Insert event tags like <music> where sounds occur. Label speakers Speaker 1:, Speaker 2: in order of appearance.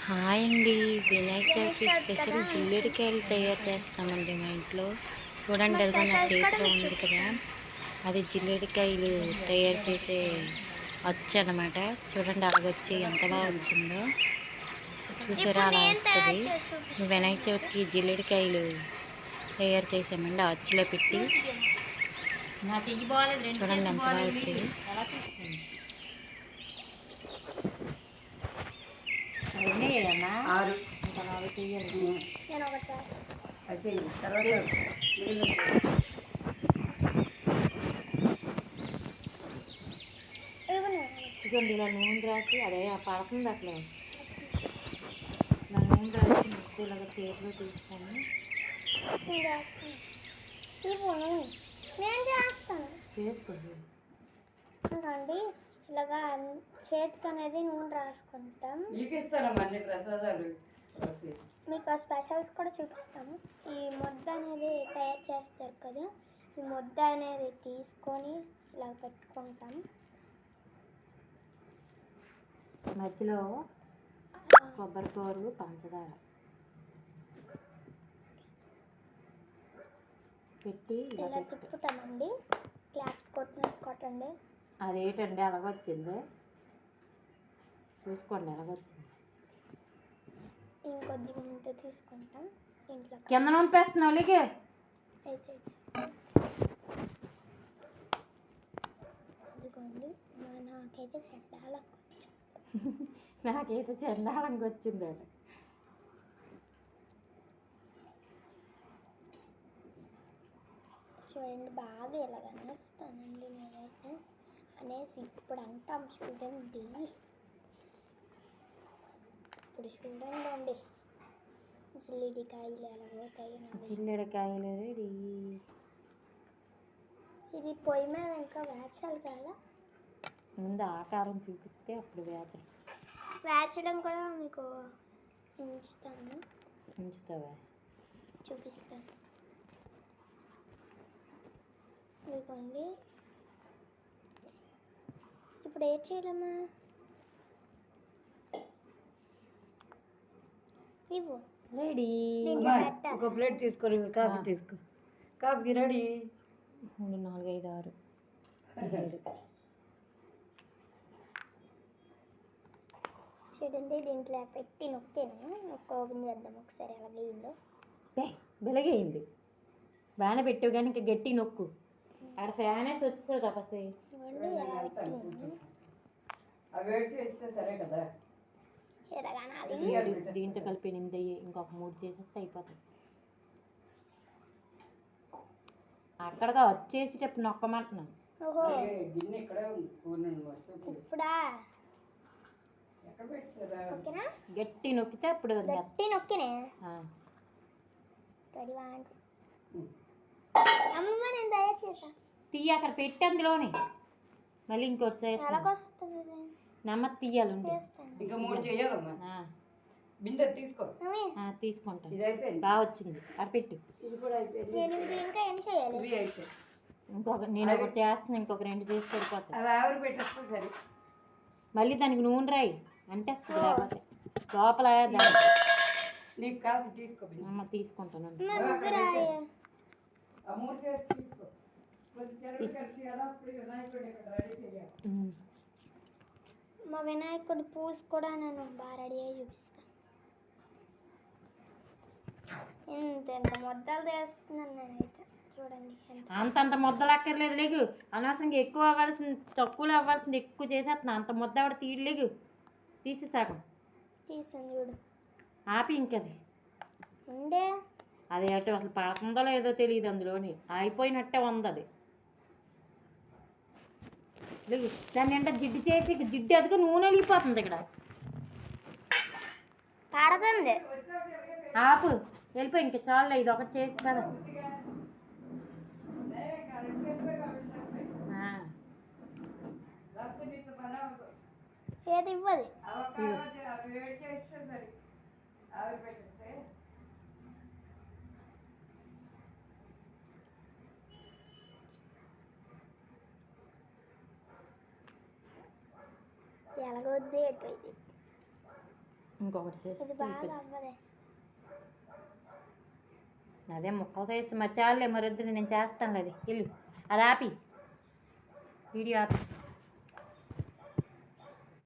Speaker 1: Hi అండి. Vinayaka Chavithi special జిల్లేడికాయలు తయారు చేస్తామండి మా ఇంట్లో. చూడండి అది నా చేతిలో ఉంది కదా. అది జిల్లేడికాయలు తయారు చేసే వచ్చు అనమాట చూడండి అలాగొచ్చి ఎంత బాగా వచ్చిందో. చూసారా అలా వస్తుంది. వినాయక చవితికి జిల్లేడికాయలు తయారు చేసామండి ఆ అచ్చులో పెట్టి. చూడండి ఎంత బాగా వచ్చింది
Speaker 2: ఆరు. తర్వాత
Speaker 3: ఇవ్వను
Speaker 1: ఇదిగోండి ఇలా నూనె రాసి అదే ఆ పడుతుంది అసలు. ఇలా నూనె రాసి ముక్కు ఇలాగ చేతిలో తీసుకొని. చేసుకోండి.
Speaker 3: ఇలాగా చేతికి అనేది నూనె రాసుకుంటాం.
Speaker 2: అన్ని ప్రసాదాలు.
Speaker 3: మీకు ఆ స్పెషల్స్ కూడా చూపిస్తాము. ఈ ముద్ద అనేది తయారు చేస్తారు కదా ఈ ముద్ద అనేది తీసుకొని ఇలా పెట్టుకుంటాం.
Speaker 1: మధ్యలో కొబ్బరి కూరలు పంచదార పెట్టి ఇలా
Speaker 3: తిప్పుతామండి. క్లాప్స్ కొట్టినట్టు కొట్టండి.
Speaker 1: అదేంటండి ఎలాగొచ్చింది చూసుకోండి ఎలాగొచ్చింది.
Speaker 3: ఇంకొద్ది ముంత తీసుకుంటాం. ఇంట్లో
Speaker 1: కింద. నొంపేస్తున్నావు లేకే
Speaker 3: అయితే ఇదిగోండి నాకైతే చెడ్డాల కొంచెం <laughs>
Speaker 1: నాకైతే చండాలంగా వచ్చింది
Speaker 3: చూడండి బాగా ఇలాగ అనేస్తానండి నేనైతే. అనేసి ఇప్పుడు అంటాం చూడండి. అండి జిల్లిడికాయలు ఎలా పోతాయి
Speaker 1: చిల్లెడకాయలు రెడీ.
Speaker 3: ఇది పొయ్యి మీద ఇంకా వేచాలి కదా?
Speaker 1: ముందు ఆకారం చూపిస్తే అప్పుడు వేచడం.
Speaker 3: వేచడం కూడా మీకు ఉంచుతాను.
Speaker 1: ఉంచుతావా?
Speaker 3: చూపిస్తాను. ఇదిగోండి. ఇప్పుడు ఏం చేయాలమ్మా?
Speaker 1: రెడీ
Speaker 2: ఒక ప్లేట్ తీసుకొని కాఫీ. తీసుకో. కాఫీకి రెడీ.
Speaker 1: మూడు నాలుగు ఐదు ఆరు ఏడు.
Speaker 3: చూడండి దీంట్లో పెట్టి నొక్కాను? నొక్క ఓపెన్ చేద్దాం ఒకసారి అలాగే అయిందో?
Speaker 1: బే బెలగైంది బాగానే పెట్టావు కానీ ఇంకా గట్టి నొక్కు. ఆడ ఫ్యాన్ వేసి వచ్చేది తపసి
Speaker 3: ఇవ్వండి ఎలా పెట్టింది
Speaker 2: అవి వేడి చేస్తే సరే కదా.
Speaker 1: దీంతో కలిపి ఎనిమిది అయ్యి ఇంకొక మూడు చేసేస్తే అయిపోతుంది అక్కడగా వచ్చేసేటప్పుడు నొక్కమంటున్నాను. గట్టి నొక్కితే అప్పుడు.
Speaker 3: గట్టి నొక్కినే?
Speaker 1: ఆ,
Speaker 3: రెడీ వన్ అమ్మమ్మ నేను తయారు చేసా
Speaker 1: తీయ అక్కడ పెట్టి అందులోనే. మళ్ళీ ఇంకోటి? నెమ్మది తీయాలి
Speaker 2: ఇంకా మూడు చేయాలమ్మా. బిందె తీసుకో.
Speaker 1: తీసుకుంటాను
Speaker 2: ఇది అయిపోయింది.
Speaker 1: బాగా వచ్చింది. అది పెట్టు.
Speaker 2: ఇది కూడా అయిపోయింది.
Speaker 3: నేను ఇది ఇంకా ఏం చేయాలి?
Speaker 2: ఇవి అయిపోయింది.
Speaker 1: ఇంకొక నేను ఒకటి చేస్తాను ఇంకొక రెండు చేసి సరిపోతాయి.
Speaker 2: అవి ఆవిరి పెట్టేస్తే సరే.
Speaker 1: మళ్ళీ దానికి నూనె రాయి. అంటేస్తుంది లేకపోతే. లోపల దాని
Speaker 2: నీకు కాఫీ తీసుకో బిందె.
Speaker 1: అమ్మ తీసుకుంటాను.
Speaker 3: అమ్మ నువ్వు రాయ.
Speaker 2: ఆ మూడు చేసి తీసుకో కొంచెం చెరుకు కలిసి ఎలా అప్పుడు వినాయకుడు ఇక్కడ రెడీ చేయాలి
Speaker 1: ఉమ్.
Speaker 3: మా వినాయకుడి పూస్ కూడా నేను బాగా రెడీ అయ్యి చూపిస్తాను. ఇంత ఇంత ముద్దలు చేస్తున్నాను నేనైతే. చూడండి
Speaker 1: అంతంత ముద్దలు అక్కర్లేదు లేగు. అనవసరంగా ఎక్కువ అవ్వాల్సింది తక్కువలో అవ్వాల్సింది ఎక్కువ చేసేస్తున్నా. అంత ముద్ద ఆవిడ తీయలేగు తీసి సగం.
Speaker 3: తీసాను చూడు.
Speaker 1: ఆపి ఇంకది.
Speaker 3: ఉండే.
Speaker 1: అది అటు అసలు పడుతుందో లేదో తెలియదు అందులోని. అయిపోయినట్టే ఉంది అది. దాన్ని అంటే జిడ్డు చేసి జిడ్డు అదిగా నూనె వెళ్ళిపోతుంది ఇక్కడ.
Speaker 3: పడుతుంది
Speaker 1: ఆపు వెళ్ళిపోయి ఇంక చాలు ఇది ఒకటి చేసి కదా.
Speaker 3: ఏది ఇవ్వదు? ఎటు ఇది.
Speaker 1: ఇంకొకటి చేసి
Speaker 3: ఇది బాగా అవ్వదే.
Speaker 1: అదే ముక్కలు చేసి మరి చాలులే మరి వద్దు నేను చేస్తాను అది. ఇల్లు అది ఆపి. వీడియో ఆపి.